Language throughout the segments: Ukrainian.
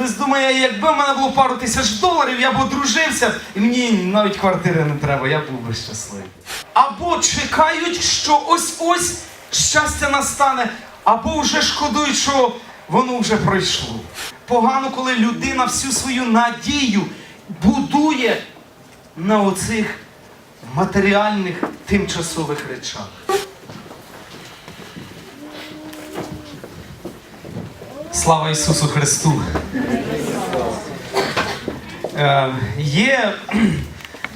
Хтось думає, якби в мене було пару тисяч доларів, я б одружився, і мені навіть квартири не треба, я був би щасливий. Або чекають, що ось-ось щастя настане, або вже шкодують, що воно вже пройшло. Погано, коли людина всю свою надію будує на оцих матеріальних тимчасових речах. Слава Ісусу Христу! Е, є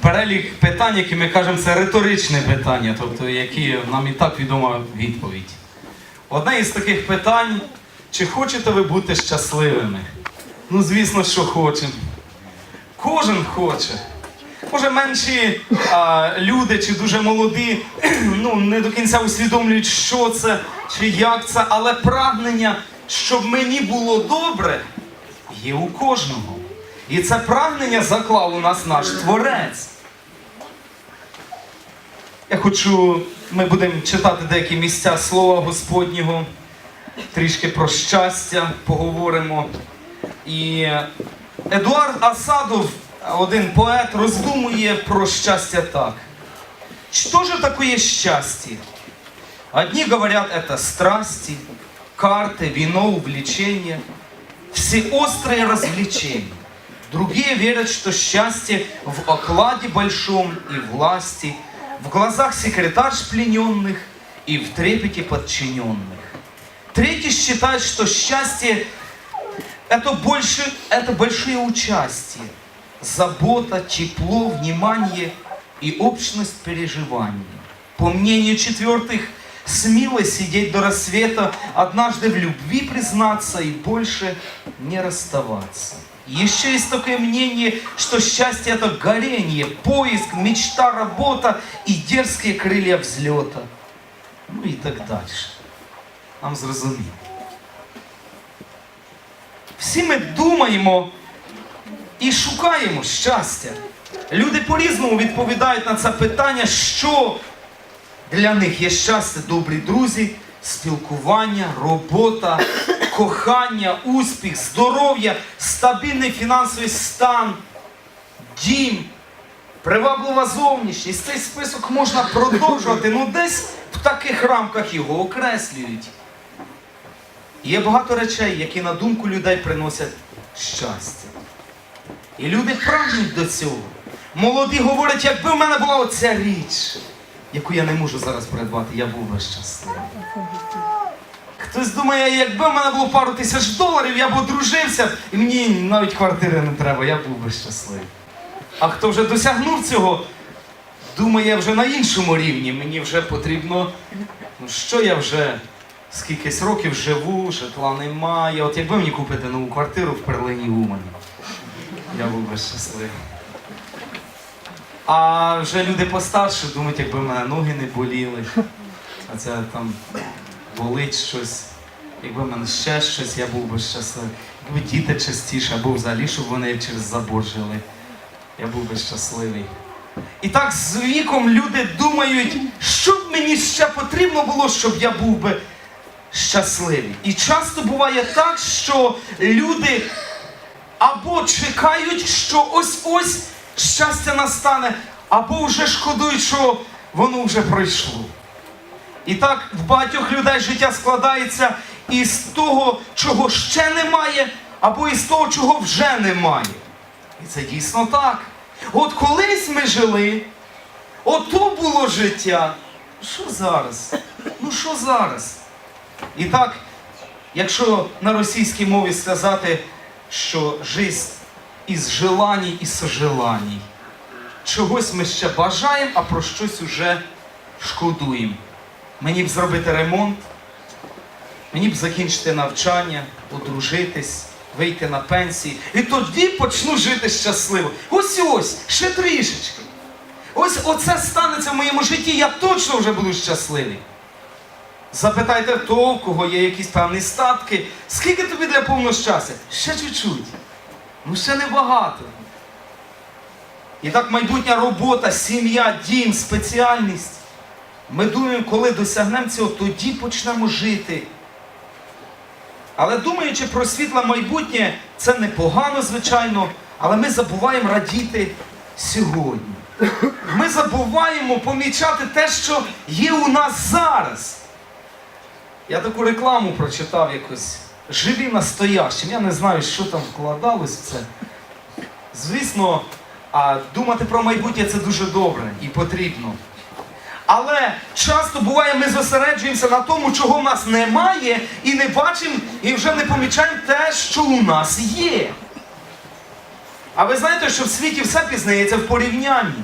перелік питань, які ми кажемо, це риторичне питання, тобто які нам і так відома відповідь. Одне із таких питань: чи хочете ви бути щасливими? Ну, звісно, що хочемо. Кожен хоче. Може, менші а, люди чи дуже молоді ну, не до кінця усвідомлюють, що це чи як це, але прагнення, щоб мені було добре, є у кожного. І це прагнення заклав у нас наш Творець. Я хочу, ми будемо читати деякі місця Слова Господнього, трішки про щастя поговоримо. І Едуард Асадов, один поет, роздумує про щастя так. Что же такое счастье? Одни говорят, это страсти, карты, вино, увлечения, все острые развлечения. Другие верят, что счастье в окладе большом и власти, в глазах секретарш плененных и в трепете подчиненных. Третьи считают, что счастье это больше, это большое участие, забота, тепло, внимание и общность переживаний. По мнению четвертых, смелость сидеть до рассвета, однажды в любви признаться и больше не расставаться. Еще есть такое мнение, что счастье это горение, поиск, мечта, работа и дерзкие крылья взлета. Ну и так дальше. Нам зрозуміло. Всі ми думаємо і шукаємо щастя. Люди по-різному відповідають на це питання, що для них є щастя, добрі друзі, спілкування, робота, кохання, успіх, здоров'я, стабільний фінансовий стан, дім, приваблива зовнішність. Цей список можна продовжувати, ну десь в таких рамках його окреслюють. Є багато речей, які на думку людей приносять щастя. І люди прагнуть до цього. Молоді говорять, якби в мене була оця річ, яку я не можу зараз придбати, я був би щасливий. Хтось думає, якби в мене було пару тисяч доларів, я б одружився, і мені навіть квартири не треба, я був би щасливий. А хто вже досягнув цього, думає вже на іншому рівні. Мені вже потрібно, ну що я вже скількись років живу, житла немає. От якби мені купити нову квартиру в перлині Умані, я був би щасливий. А вже люди постарше думають, якби в мене ноги не боліли, а це там болить щось. Якби в мене ще щось, я був би щасливий. Якби діти частіше, або взагалі, щоб вони через забор жили. Я був би щасливий. І так з віком люди думають, що б мені ще потрібно було, щоб я був би щасливий. І часто буває так, що люди або чекають, що ось-ось щастя настане, або вже шкодують, що воно вже пройшло. І так в багатьох людей життя складається із того, чого ще немає, або із того, чого вже немає. І це дійсно так. От колись ми жили, ото було життя. Що зараз? Ну що зараз? І так, якщо на російській мові сказати, що жизнь із желаній і сожеланій. Чогось ми ще бажаємо, а про щось уже шкодуємо. Мені б зробити ремонт, мені б закінчити навчання, одружитись, вийти на пенсії. І тоді почну жити щасливо. Ось ось, ще трішечки. Ось оце станеться в моєму житті, я точно вже буду щасливий. Запитайте того, у кого є якісь певні статки, скільки тобі для повного щастя? Ще чуть-чуть. Ну ще небагато. І так майбутня робота, сім'я, дім, спеціальність. Ми думаємо, коли досягнемо цього, тоді почнемо жити. Але думаючи про світле майбутнє, Це непогано, звичайно, але ми забуваємо радіти сьогодні. Ми забуваємо помічати те, що є у нас зараз. Я таку рекламу прочитав якось. Живі настоящим. Я не знаю, що там вкладалось в це. Звісно, а, думати про майбутнє це дуже добре і потрібно. Але часто буває, ми зосереджуємося на тому, чого в нас немає, і не бачимо, і вже не помічаємо те, що у нас є. А ви знаєте, що в світі все пізнається в порівнянні.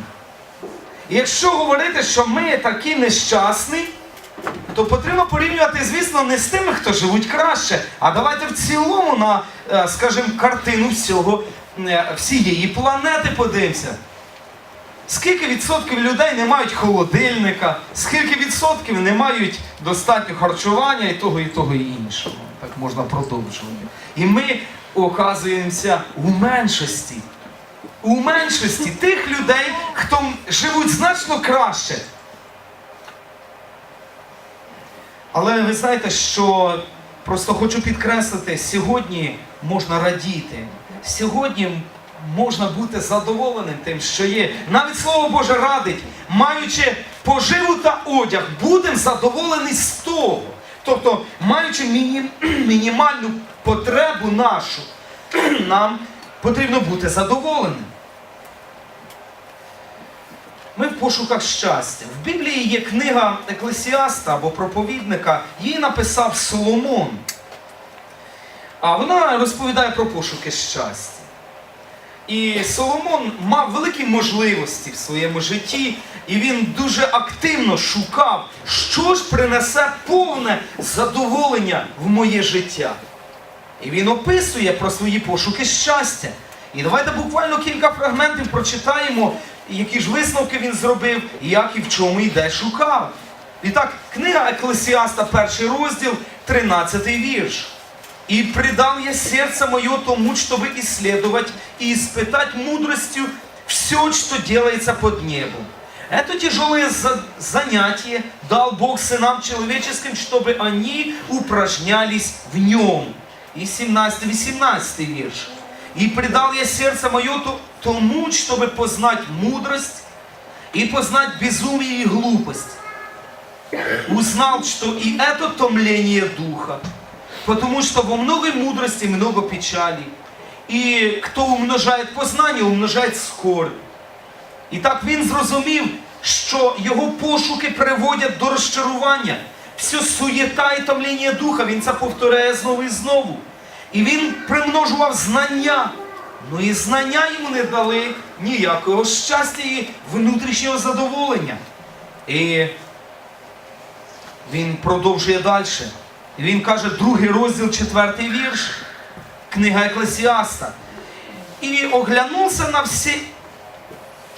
І якщо говорити, що ми такі нещасні, то потрібно порівнювати, звісно, не з тими, хто живуть краще, а давайте в цілому на, е, скажімо, картину всього, е, всієї планети подивимося. Скільки відсотків людей не мають холодильника, скільки відсотків не мають достатньо харчування і того, і того, і іншого. Так можна продовжувати. І ми оказуємося у меншості. У меншості тих людей, хто живуть значно краще. Але ви знаєте, що просто хочу підкреслити, сьогодні можна радіти. Сьогодні можна бути задоволеним тим, що є. Навіть Слово Боже радить, маючи поживу та одяг, будемо задоволені з того. Тобто, маючи міні- мінімальну потребу нашу, нам потрібно бути задоволеним. Ми в пошуках щастя. В Біблії є книга Еклесіаста або проповідника, її написав Соломон. А вона розповідає про пошуки щастя. І Соломон мав великі можливості в своєму житті, і він дуже активно шукав, що ж принесе повне задоволення в моє життя. І він описує про свої пошуки щастя. І давайте буквально кілька фрагментів прочитаємо, які ж висновки він зробив, і як і в чому і де шукав. І так, книга Еклесіаста, перший розділ, 13 вірш. «И предал я сердце мое тому, чтобы исследовать и испытать мудростью все, что делается под небом. Это тяжелое за- занятие дал Бог сынам человеческим, чтобы они упражнялись в нем. И 17-18 вірш. «И предал я сердце мое тому, чтобы познать мудрость и познать безумие и глупость. Узнал, что и это томление духа, потому что во многой мудрости много печали. І хто умножає познання, умножає скорбь. І так він зрозумів, що його пошуки приводять до розчарування. Все суєта і томління духа, він це повторяє знову і знову. І він примножував знання. Ну і знання йому не дали ніякого щастя і внутрішнього задоволення. І він продовжує далі. І він каже, другий розділ, четвертий вірш, книга Еклесіаста. І оглянувся на всі.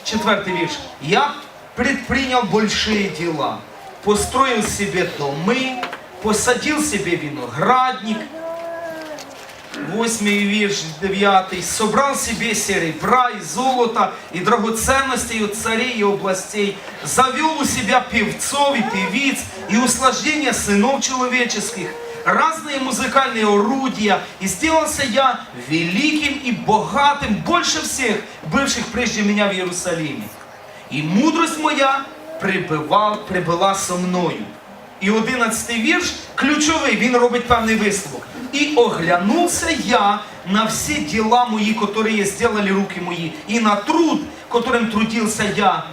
Четвертый вірш. Я предпринял большие дела. Построил себе домы, посадил себе виноградник Восьмий вірш, дев'ятий. Собрал себе серебра и золота и драгоценностей от царей и областей. Завел у себя певцов и певиц и услаждения сынов человеческих. Разные музыкальные орудия. И сделался я великим и богатым больше всех, бывших прежде меня в Иерусалиме. І мудрость моя прибива, прибула со мною. І одинадцятий вірш ключовий, він робить певний висновок. І оглянувся я на всі діла мої, які сделали руки мої, і на труд, которым трудился я,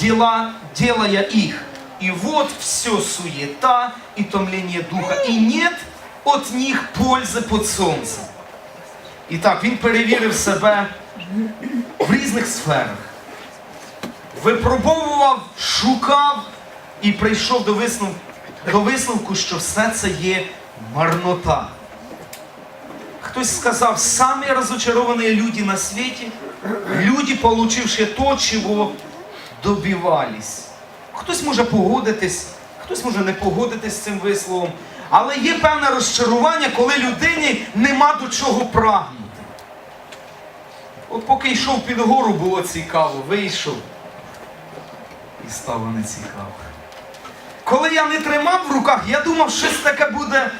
дела, делая их. И вот все суета и томление духа, и нет от них пользи под сонцем. І так, він перевірив себе в різних сферах. Випробовував, шукав і прийшов до висновку, до висновку, що все це є марнота. Хтось сказав, самі розочаровані люди на світі, люди, получивши то, чого добивались. Хтось може погодитись, хтось може не погодитись з цим висловом, але є певне розчарування, коли людині нема до чого прагнути. От поки йшов під гору, було цікаво, вийшов і стало нецікаво. Коли я не тримав в руках, я думав, щось таке буде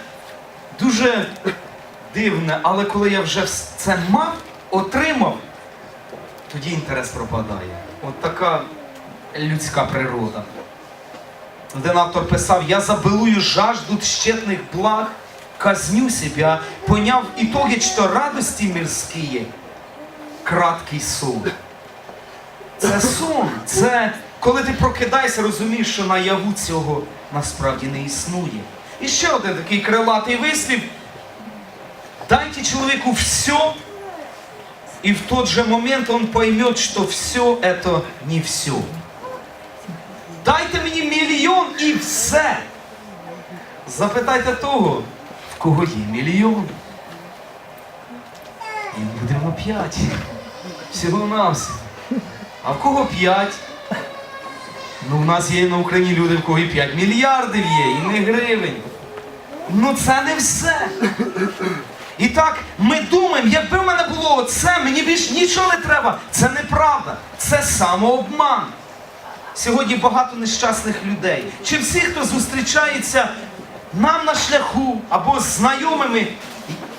дуже дивне, але коли я вже це мав, отримав, тоді інтерес пропадає. От така людська природа. Один автор писав: Я забылую жажду тщетных благ, казню себя, поняв итоги, что радости мирские, краткий сон. Це сон, це коли ти прокидаєшся, розумієш, що наяву цього насправді не існує. І ще один такий крилатий вислів. Дайте человеку все, и в тот же момент он поймет, что все это не все. Дайте мені мільйон і все. Запитайте того, в кого є мільйон. І будемо п'ять. Всього нас. А в кого п'ять? Ну, в нас є на Україні люди, в кого і 5 мільярдів є, і не гривень. Ну це не все. І так, ми думаємо, якби в мене було оце, мені більш нічого не треба. Це неправда. Це самообман. Сьогодні багато нещасних людей. Чи всі, хто зустрічається нам на шляху або з знайомими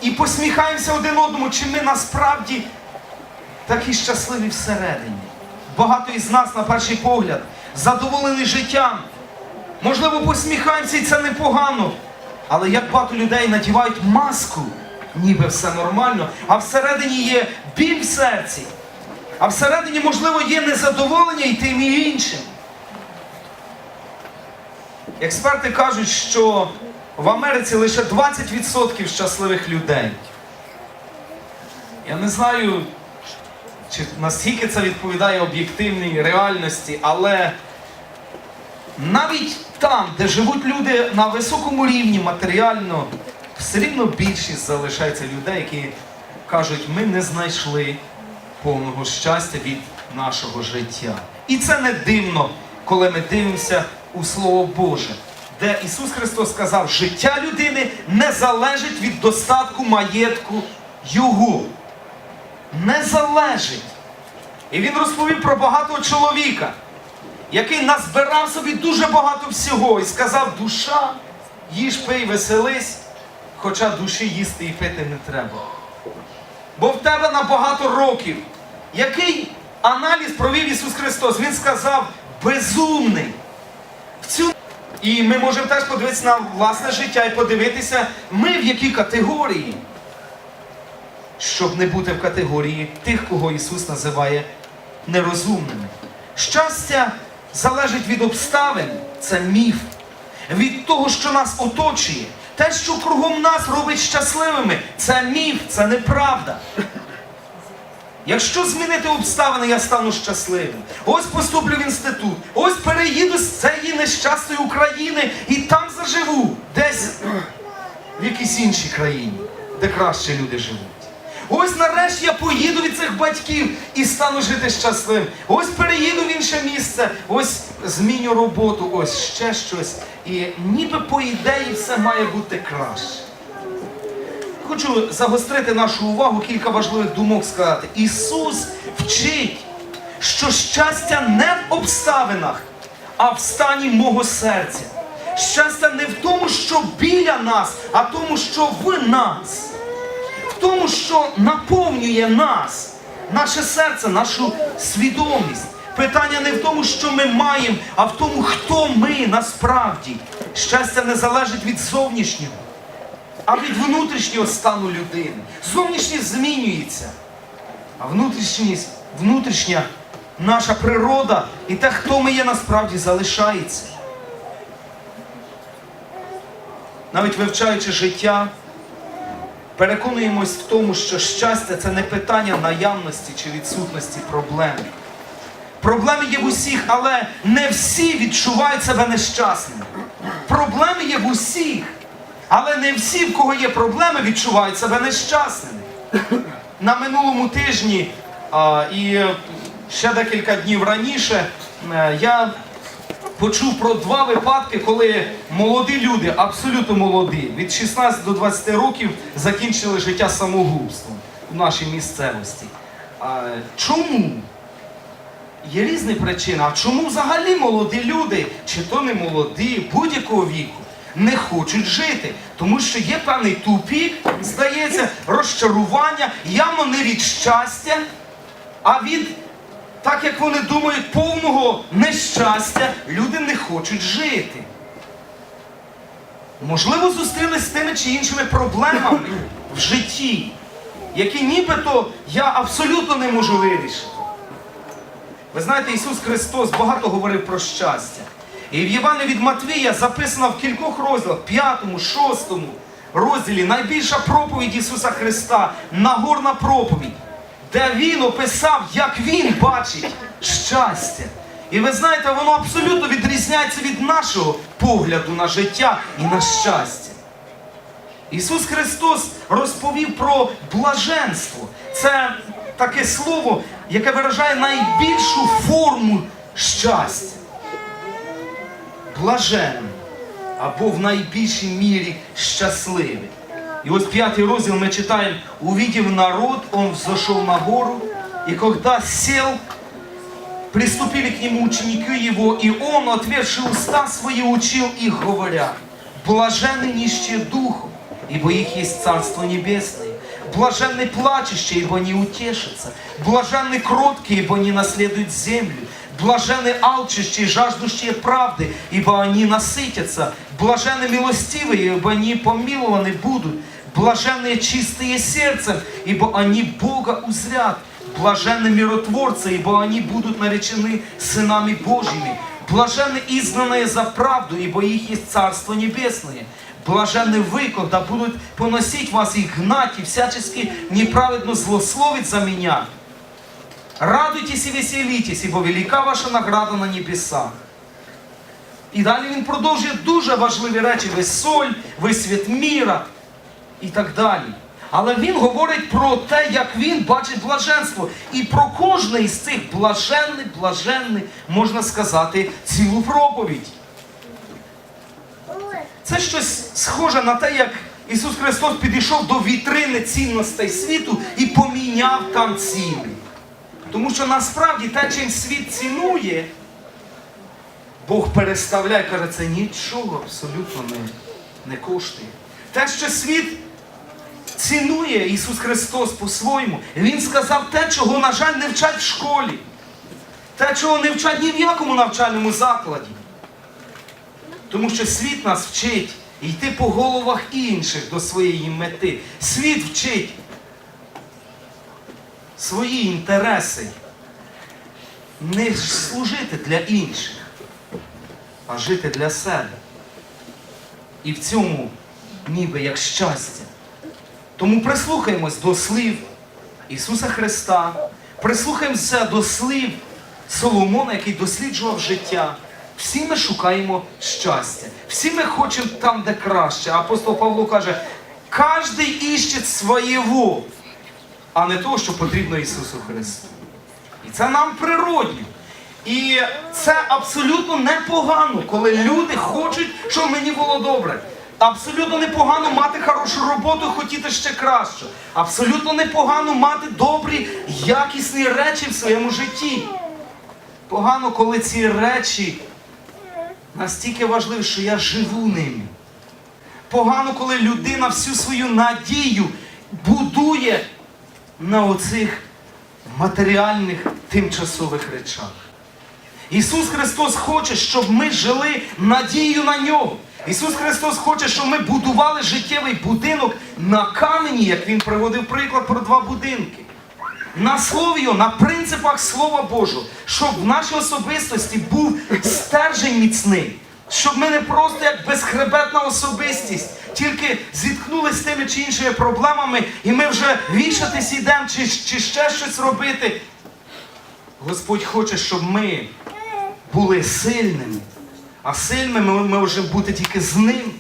і- посміхаємося один одному, чи ми насправді такі щасливі всередині. Багато із нас, на перший погляд, задоволені життям. Можливо, посміхаємося і це непогано. Але як багато людей надівають маску, ніби все нормально, а всередині є біль в серці. А всередині, можливо, є незадоволення і тим і іншим. Експерти кажуть, що в Америці лише 20% щасливих людей. Я не знаю, чи наскільки це відповідає об'єктивній реальності, але навіть там, де живуть люди на високому рівні матеріально, все рівно більшість залишається людей, які кажуть, ми не знайшли повного щастя від нашого життя. І це не дивно, коли ми дивимося у Слово Боже, де Ісус Христос сказав, життя людини не залежить від достатку маєтку Його. Не залежить. І він розповів про багатого чоловіка, який назбирав собі дуже багато всього і сказав, душа, їж пий, веселись, хоча душі їсти і пити не треба. Бо в тебе на багато років. Який аналіз провів Ісус Христос? Він сказав, безумний. В цю... І ми можемо теж подивитися на власне життя і подивитися, ми в якій категорії щоб не бути в категорії тих, кого Ісус називає нерозумними. Щастя залежить від обставин, це міф, від того, що нас оточує. Те, що кругом нас робить щасливими, це міф, це неправда. Якщо змінити обставини, я стану щасливим. Ось поступлю в інститут, ось переїду з цієї нещасної України і там заживу, десь в якійсь іншій країні, де краще люди живуть. Ось нарешті я поїду від цих батьків і стану жити щасливим. Ось переїду в інше місце, ось зміню роботу, ось ще щось. І ніби по ідеї все має бути краще. Хочу загострити нашу увагу, кілька важливих думок сказати. Ісус вчить, що щастя не в обставинах, а в стані мого серця. Щастя не в тому, що біля нас, а в тому, що в нас. В тому, що наповнює нас, наше серце, нашу свідомість. Питання не в тому, що ми маємо, а в тому, хто ми насправді. Щастя не залежить від зовнішнього а від внутрішнього стану людини. Зовнішність змінюється, а внутрішня наша природа і те, хто ми є насправді, залишається. Навіть вивчаючи життя, переконуємось в тому, що щастя це не питання наявності чи відсутності проблем. Проблеми є в усіх, але не всі відчувають себе нещасними. Проблеми є в усіх. Але не всі, в кого є проблеми, відчувають себе нещасними. На минулому тижні а, і ще декілька днів раніше е, я почув про два випадки, коли молоді люди, абсолютно молоді, від 16 до 20 років закінчили життя самогубством в нашій місцевості. А, чому? Є різні причини. А чому взагалі молоді люди, чи то не молоді, будь-якого віку, не хочуть жити. Тому що є певний тупік, здається, розчарування, явно не від щастя, а від, так як вони думають, повного нещастя, люди не хочуть жити. Можливо, зустрілись з тими чи іншими проблемами в житті, які нібито я абсолютно не можу вирішити. Ви знаєте, Ісус Христос багато говорив про щастя. І в Євангелії від Матвія записано в кількох розділах, п'ятому, шостому розділі, найбільша проповідь Ісуса Христа, Нагорна проповідь, де Він описав, як Він бачить щастя. І ви знаєте, воно абсолютно відрізняється від нашого погляду на життя і на щастя. Ісус Христос розповів про блаженство. Це таке слово, яке виражає найбільшу форму щастя. Блаженний або в найбільшій мірі щасливий. І ось п'ятий розділ ми читаємо, увидев народ, он взошел на гору, и когда сел, приступили к нему ученики его, и он, отверши уста свои, учил их, говоря, блаженны нищие духом, ибо их есть Царство Небесное. Блаженны плачущие, ибо они утешатся. Блаженны кроткие, ибо они наследуют землю. Блаженны алчущие, жаждущие правды, ибо они насытятся. Блаженны милостивые, ибо они помилованы будут. Блаженные чистые сердцем, ибо они Бога узрят. Блаженны миротворцы, ибо они будут наречены сынами Божьими. Блаженны изгнанные за правду, ибо их есть Царство Небесное. Блаженны вы, когда будут поносить вас и гнать, и всячески неправедно злословить за меня. Радуйтесь и веселитесь, ибо велика ваша награда на небесах. І далі він продовжує дуже важливі речі. Ви соль, ви світ міра і так далі. Але він говорить про те, як він бачить блаженство. І про кожне із цих блаженних, блаженних, можна сказати, цілу проповідь. Це щось схоже на те, як Ісус Христос підійшов до вітрини цінностей світу і поміняв там ціни. Тому що насправді те, чим світ цінує, Бог переставляє, каже, це нічого абсолютно не, не коштує. Те, що світ цінує Ісус Христос по-своєму, Він сказав те, чого, на жаль, не вчать в школі. Те, чого не вчать ні в якому навчальному закладі. Тому що світ нас вчить йти по головах інших до своєї мети. Світ вчить свої інтереси не служити для інших, а жити для себе. І в цьому ніби як щастя. Тому прислухаємось до слів Ісуса Христа, прислухаємося до слів Соломона, який досліджував життя. Всі ми шукаємо щастя. Всі ми хочемо там, де краще. Апостол Павло каже, кожен іще своєго, а не того, що потрібно Ісусу Христу. І це нам природньо. І це абсолютно непогано, коли люди хочуть, щоб мені було добре. Абсолютно непогано мати хорошу роботу, хотіти ще краще. Абсолютно непогано мати добрі, якісні речі в своєму житті. Погано, коли ці речі настільки важливі, що я живу ними. Погано, коли людина всю свою надію будує на оцих матеріальних тимчасових речах. Ісус Христос хоче, щоб ми жили надією на нього. Ісус Христос хоче, щоб ми будували життєвий будинок на камені, як Він приводив приклад про два будинки. На слові, на принципах Слова Божого, щоб в нашій особистості був стержень міцний, щоб ми не просто як безхребетна особистість, тільки зіткнулися з тими чи іншими проблемами, і ми вже вішатись йдемо, чи, чи ще щось робити. Господь хоче, щоб ми були сильними. А сильними ми можемо бути тільки з ним.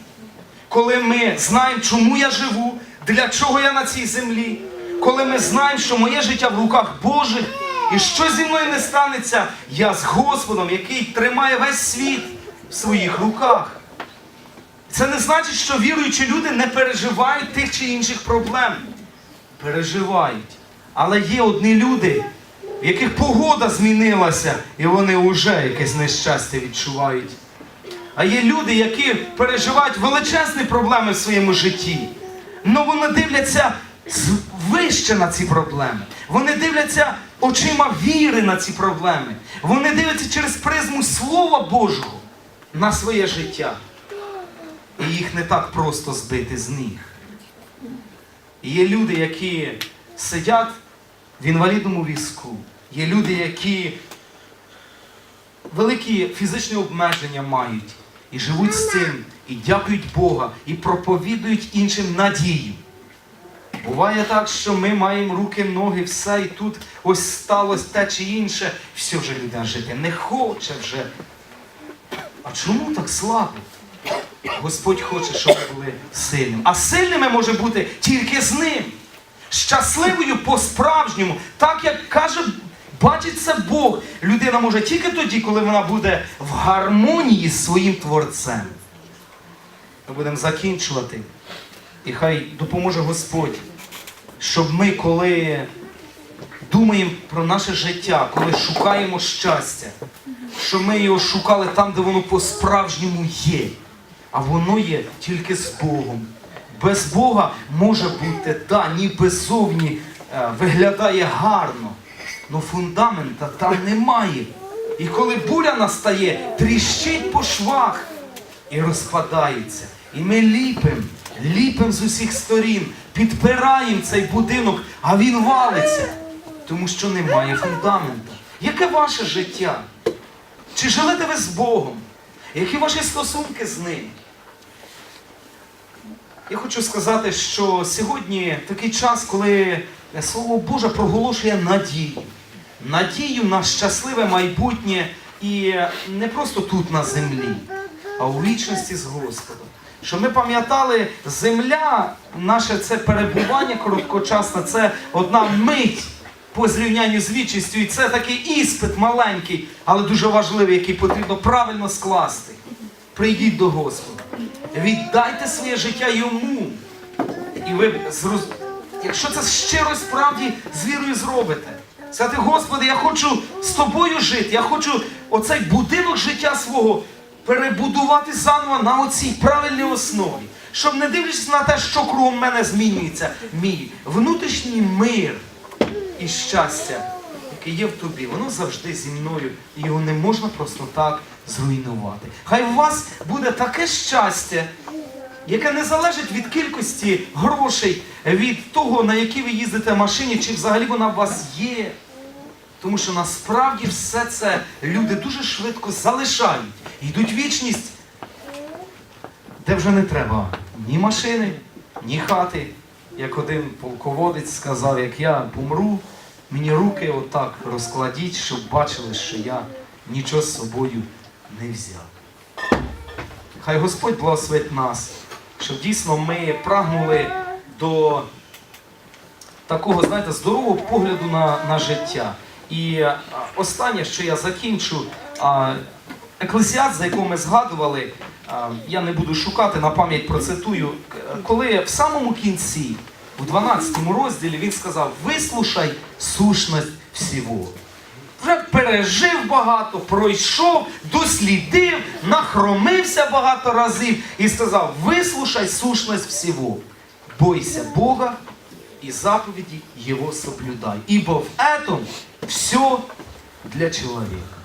Коли ми знаємо, чому я живу, для чого я на цій землі, коли ми знаємо, що моє життя в руках Божих, і що зі мною не станеться, я з Господом, який тримає весь світ в своїх руках. Це не значить, що віруючі люди не переживають тих чи інших проблем. Переживають. Але є одні люди, в яких погода змінилася, і вони вже якесь нещастя відчувають. А є люди, які переживають величезні проблеми в своєму житті. Ну вони дивляться вище на ці проблеми. Вони дивляться очима віри на ці проблеми. Вони дивляться через призму Слова Божого на своє життя. І їх не так просто збити з них. Є люди, які сидять в інвалідному візку. Є люди, які великі фізичні обмеження мають і живуть з цим, і дякують Бога, і проповідують іншим надію. Буває так, що ми маємо руки, ноги, все, і тут ось сталося те чи інше, все вже людина жити не хоче вже. А чому так слабо? Господь хоче, щоб ми були сильними. А сильними може бути тільки з ним. Щасливою по-справжньому, так як каже, бачить це Бог. Людина може тільки тоді, коли вона буде в гармонії з своїм творцем. Ми будемо закінчувати. І хай допоможе Господь, щоб ми, коли думаємо про наше життя, коли шукаємо щастя, щоб ми його шукали там, де воно по-справжньому є. А воно є тільки з Богом. Без Бога може бути, да, ніби зовні е, виглядає гарно, але фундамента там немає. І коли буря настає, тріщить по швах і розпадається. І ми ліпимо, ліпимо з усіх сторін, підпираємо цей будинок, а він валиться, тому що немає фундамента. Яке ваше життя? Чи живете ви з Богом? Які ваші стосунки з ним? Я хочу сказати, що сьогодні такий час, коли Слово Боже проголошує надію. Надію на щасливе майбутнє і не просто тут на землі, а у вічності з Господом. Щоб ми пам'ятали, земля, наше це перебування короткочасне, це одна мить по зрівнянню з вічністю. І це такий іспит маленький, але дуже важливий, який потрібно правильно скласти. Прийдіть до Господа. Віддайте своє життя йому. І ви якщо це щиро справді з вірою зробите. Сказати, Господи, я хочу з тобою жити, я хочу оцей будинок життя свого перебудувати заново на оцій правильній основі. Щоб не дивлячись на те, що кругом мене змінюється, мій внутрішній мир і щастя, яке є в тобі, воно завжди зі мною, і його не можна просто так зруйнувати. Хай у вас буде таке щастя, яке не залежить від кількості грошей, від того, на якій ви їздите в машині, чи взагалі вона у вас є. Тому що насправді все це люди дуже швидко залишають, йдуть в вічність, де вже не треба ні машини, ні хати. Як один полководець сказав, як я помру, мені руки отак розкладіть, щоб бачили, що я нічого з собою не взяв. Хай Господь благословить нас, щоб дійсно ми прагнули до такого, знаєте, здорового погляду на, на життя. І останнє, що я закінчу, а, за якого ми згадували, я не буду шукати, на пам'ять процитую, коли в самому кінці, у 12 розділі, він сказав: вислушай сущність всього. Вже пережив багато, пройшов, дослідив, нахромився багато разів і сказав: вислушай сущність всього. Бойся Бога и заповеди Его соблюдай. Ибо в этом все для чоловіка.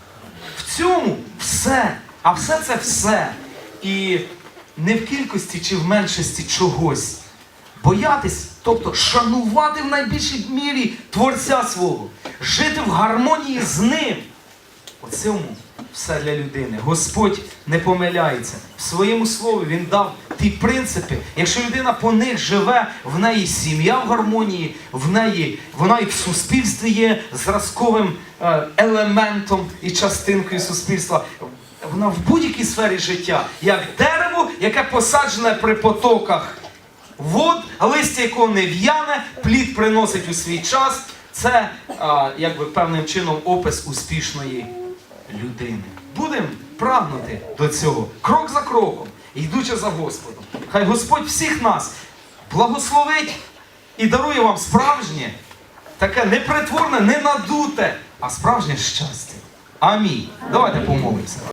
В цьому все. А все це все. І не в кількості чи в меншості чогось. Боятись, тобто шанувати в найбільшій мірі Творця свого, жити в гармонії з ним. У цьому все для людини. Господь не помиляється. В своєму слові Він дав ті принципи. Якщо людина по них живе, в неї сім'я в гармонії, в неї вона і в суспільстві є зразковим е, елементом і частинкою суспільства. Вона в будь-якій сфері життя, як дерево, яке посаджене при потоках вод, листя якого не в'яне, плід приносить у свій час. Це якби певним чином опис успішної людини. Будемо прагнути до цього крок за кроком, йдучи за Господом. Хай Господь всіх нас благословить і дарує вам справжнє, таке непритворне, не надуте, а справжнє щастя. Амінь. Давайте помолимося.